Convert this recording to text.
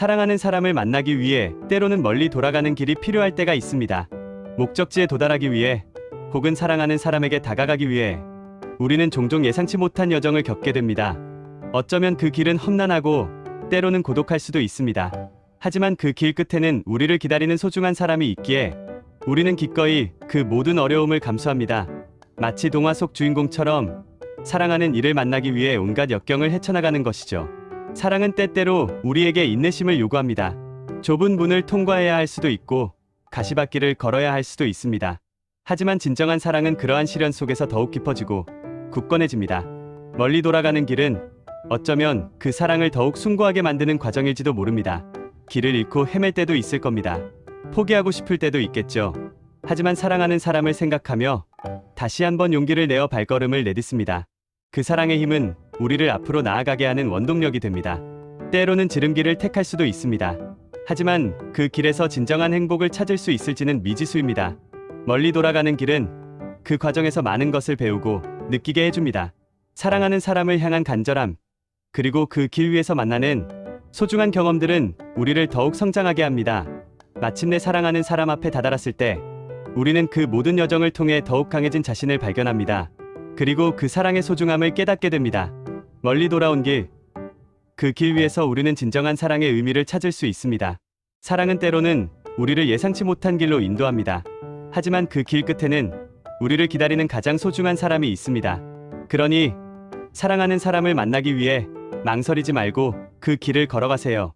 사랑하는 사람을 만나기 위해 때로는 멀리 돌아가는 길이 필요할 때가 있습니다. 목적지에 도달하기 위해 혹은 사랑하는 사람에게 다가가기 위해 우리는 종종 예상치 못한 여정을 겪게 됩니다. 어쩌면 그 길은 험난하고 때로는 고독할 수도 있습니다. 하지만 그 길 끝에는 우리를 기다리는 소중한 사람이 있기에 우리는 기꺼이 그 모든 어려움을 감수합니다. 마치 동화 속 주인공처럼 사랑하는 이를 만나기 위해 온갖 역경을 헤쳐나가는 것이죠. 사랑은 때때로 우리에게 인내심을 요구합니다. 좁은 문을 통과해야 할 수도 있고 가시밭길을 걸어야 할 수도 있습니다. 하지만 진정한 사랑은 그러한 시련 속에서 더욱 깊어지고 굳건해집니다. 멀리 돌아가는 길은 어쩌면 그 사랑을 더욱 숭고하게 만드는 과정일지도 모릅니다. 길을 잃고 헤맬 때도 있을 겁니다. 포기하고 싶을 때도 있겠죠. 하지만 사랑하는 사람을 생각하며 다시 한번 용기를 내어 발걸음을 내딛습니다. 그 사랑의 힘은 우리를 앞으로 나아가게 하는 원동력이 됩니다. 때로는 지름길을 택할 수도 있습니다. 하지만 그 길에서 진정한 행복을 찾을 수 있을지는 미지수입니다. 멀리 돌아가는 길은 그 과정에서 많은 것을 배우고 느끼게 해줍니다. 사랑하는 사람을 향한 간절함, 그리고 그 길 위에서 만나는 소중한 경험들은 우리를 더욱 성장하게 합니다. 마침내 사랑하는 사람 앞에 다다랐을 때 우리는 그 모든 여정을 통해 더욱 강해진 자신을 발견합니다. 그리고 그 사랑의 소중함을 깨닫게 됩니다. 멀리 돌아온 길. 그 길 위에서 우리는 진정한 사랑의 의미를 찾을 수 있습니다. 사랑은 때로는 우리를 예상치 못한 길로 인도합니다. 하지만 그 길 끝에는 우리를 기다리는 가장 소중한 사람이 있습니다. 그러니 사랑하는 사람을 만나기 위해 망설이지 말고 그 길을 걸어가세요.